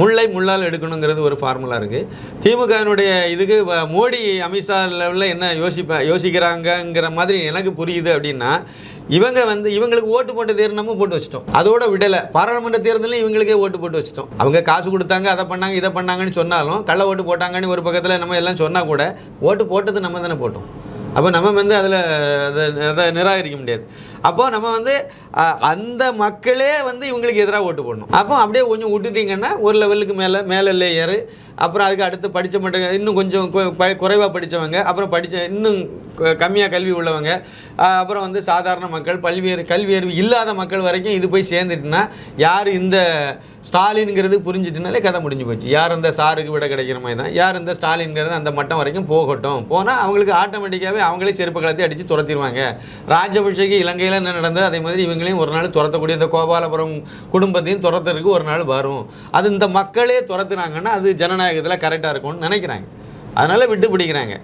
முல்லை முள்ளால் எடுக்கணுங்கிறது ஒரு ஃபார்முலா இருக்குது திமுகவினுடைய இதுக்கு மோடி அமித்ஷா லெவலில் என்ன யோசிப்ப யோசிக்கிறாங்கங்கிற மாதிரி எனக்கு புரியுது அப்படின்னா இவங்க வந்து இவங்களுக்கு ஓட்டு போட்ட தேர்தலமும் போட்டு வச்சிட்டோம். அதோட விடலை. பாராளுமன்ற தேர்தலையும் இவங்களுக்கே ஓட்டு போட்டு வச்சிட்டோம். அவங்க காசு கொடுத்தாங்க அதை பண்ணாங்க இதை பண்ணாங்கன்னு சொன்னாலும் கள்ள ஓட்டு போட்டாங்கன்னு ஒரு பக்கத்தில் நம்ம எல்லாம் சொன்னால் கூட ஓட்டு போட்டது நம்ம தானே போட்டோம். அப்போ நம்ம வந்து அதில் அதை அதை நிராகரிக்க முடியாது. அப்போ நம்ம வந்து அந்த மக்களே வந்து இவங்களுக்கு எதிராக ஓட்டு போடணும். அப்போ அப்படியே கொஞ்சம் விட்டுட்டிங்கன்னா ஒரு லெவலுக்கு மேலே மேலே லேயரு அப்புறம் அதுக்கு அடுத்து படித்த மட்டும் இன்னும் கொஞ்சம் குறைவாக படித்தவங்க அப்புறம் படித்த இன்னும் கம்மியாக கல்வி உள்ளவங்க அப்புறம் வந்து சாதாரண மக்கள் பல்வேறு கல்வி அறிவு இல்லாத மக்கள் வரைக்கும் இது போய் சேர்ந்துட்டுனா யார் இந்த ஸ்டாலின்ங்கிறது புரிஞ்சிட்டுனாலே கதை முடிஞ்சு போச்சு. யார் இந்த சாருக்கு விட கிடைக்கிற மாதிரி தான்? யார் இந்த ஸ்டாலின்ங்கிறது அந்த மட்டம் வரைக்கும் போகட்டும். போனால் அவங்களுக்கு ஆட்டோமேட்டிக்காகவே அவங்களே செருப்பு கலத்தை அடித்து துரத்திடுவாங்க ராஜபக்ஷக்கு இலங்கையில் என்ன நடந்தது அதே மாதிரி இவங்களையும் ஒரு நாள் துரத்தக்கூடிய இந்த கோபாலபுரம் குடும்பத்தையும் துரத்துறதுக்கு ஒரு நாள் வரும். அது இந்த மக்களே துரத்துனாங்கன்னா அது ஜனநாயகத்தில் கரெக்டாக இருக்கும்னு நினைக்கிறாங்க. அதனால் விட்டு பிடிக்கிறாங்க.